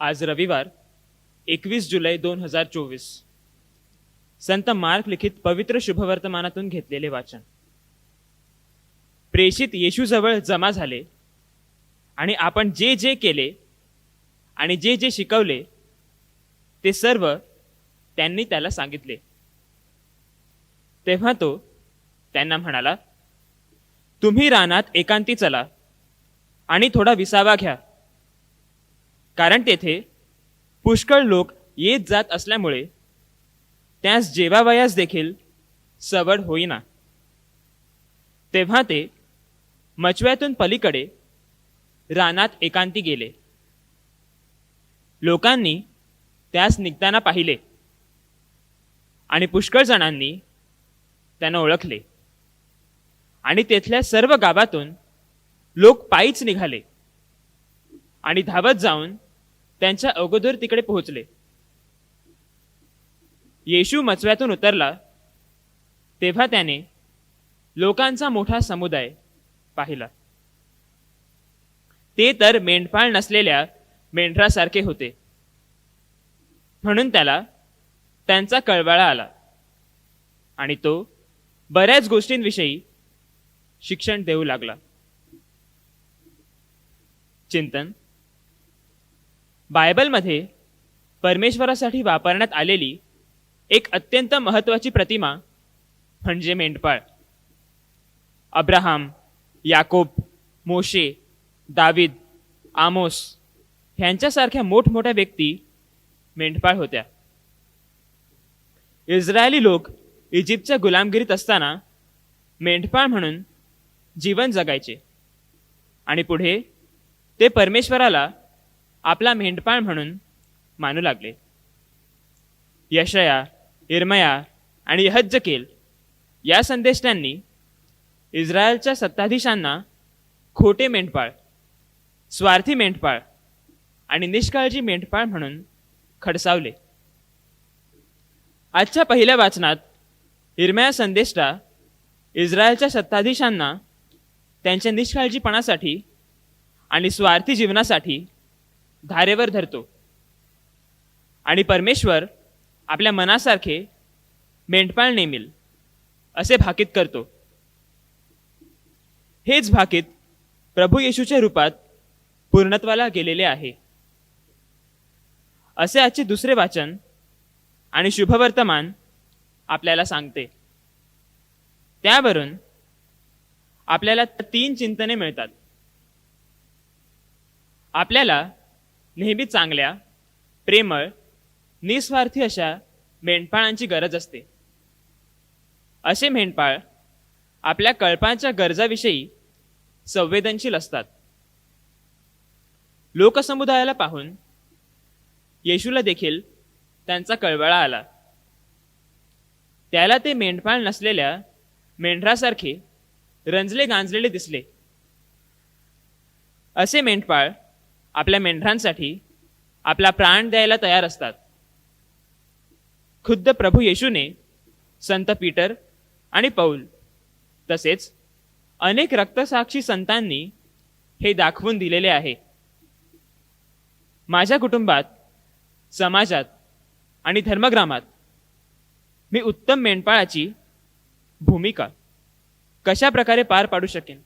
आज रविवार एकवीस जुलै दोन हजार चोवीस. संत मार्क लिखित पवित्र शुभवर्तमानातून घेतलेले वाचन. प्रेषित येशूजवळ जमा झाले आणि आपण जे जे केले आणि जे जे शिकवले ते सर्व त्यांनी त्याला सांगितले. तेव्हा तो त्यांना म्हणाला तुम्ही रानात एकांती चला आणि थोडा विसावा घ्या. कारण तेथे पुष्कळ लोक येत जात असल्यामुळे त्यास जेवावयास देखील सवड होईना. तेव्हा ते मचव्यातून पलीकडे रानात एकांती गेले. लोकांनी त्यास निघताना पाहिले आणि पुष्कळ जणांनी त्यांना ओळखले. आणि तेथल्या सर्व गावातून लोक पायीच निघाले आणि धावत जाऊन त्यांच्या अगोदर तिकडे पोहोचले. येशू मचव्यातून उतरला तेव्हा त्याने लोकांचा मोठा समुदाय पाहिला. ते तर मेंढपाळ नसलेल्या मेंढरासारखे होते. म्हणून त्याला त्यांचा कळवळा आला आणि तो बऱ्याच गोष्टींविषयी शिक्षण देऊ लागला. चिंतन बायबलमध्ये परमेश्वरासाठी वापरण्यात आलेली एक अत्यंत महत्त्वाची प्रतिमा म्हणजे मेंढपाळ. अब्राहाम याकोब मोशे दाविद आमोस ह्यांच्यासारख्या मोठमोठ्या व्यक्ती मेंढपाळ होत्या. इस्रायली लोक इजिप्तच्या गुलामगिरीत असताना मेंढपाळ म्हणून जीवन जगायचे आणि पुढे ते परमेश्वराला आपला मेंढपाळ म्हणून मानू लागले. यशया इरमया आणि यहज्जकेल या संदेष्टांनी इस्रायलच्या सत्ताधीशांना खोटे मेंढपाळ स्वार्थी मेंढपाळ आणि निष्काळजी मेंढपाळ म्हणून खडसावले. आजच्या पहिल्या वाचनात इरमया संदेष्टा इस्रायलच्या सत्ताधीशांना त्यांच्या निष्काळजीपणासाठी आणि स्वार्थी जीवनासाठी धारेवर धरतो. आणि परमेश्वर आपल्या मनासारखे मेंढपाळ नेमिल असे भाकीत करतो. हेच भाकीत प्रभू येशूच्या रूपात पूर्णत्वाला गेलेले आहे. असे आजचे दुसरे वाचन आणि शुभवर्तमान आपल्याला सांगते. त्यावरून आपल्याला तीन चिंतने मिळतात. आपल्याला नेहमी चांगल्या प्रेमळ निस्वार्थी अशा मेंढपाळांची गरज असते. असे मेंढपाळ आपल्या कळपांच्या गरजाविषयी संवेदनशील असतात. लोकसमुदायाला पाहून येशूला देखील त्यांचा कळवळा आला. त्याला ते मेंढपाळ नसलेल्या मेंढरासारखे रंजले गांजलेले दिसले. असे मेंढपाळ आपल्या मेंढरांसाठी आपला प्राण द्यायला तयार असतात. खुद्द प्रभू येशूने संत पीटर आणि पौल तसेच अनेक रक्तसाक्षी संतांनी हे दाखवून दिलेले आहे. माझ्या कुटुंबात समाजात आणि धर्मग्रामात मी उत्तम मेंढपाळाची भूमिका कशा प्रकारे पार पाडू शकेन?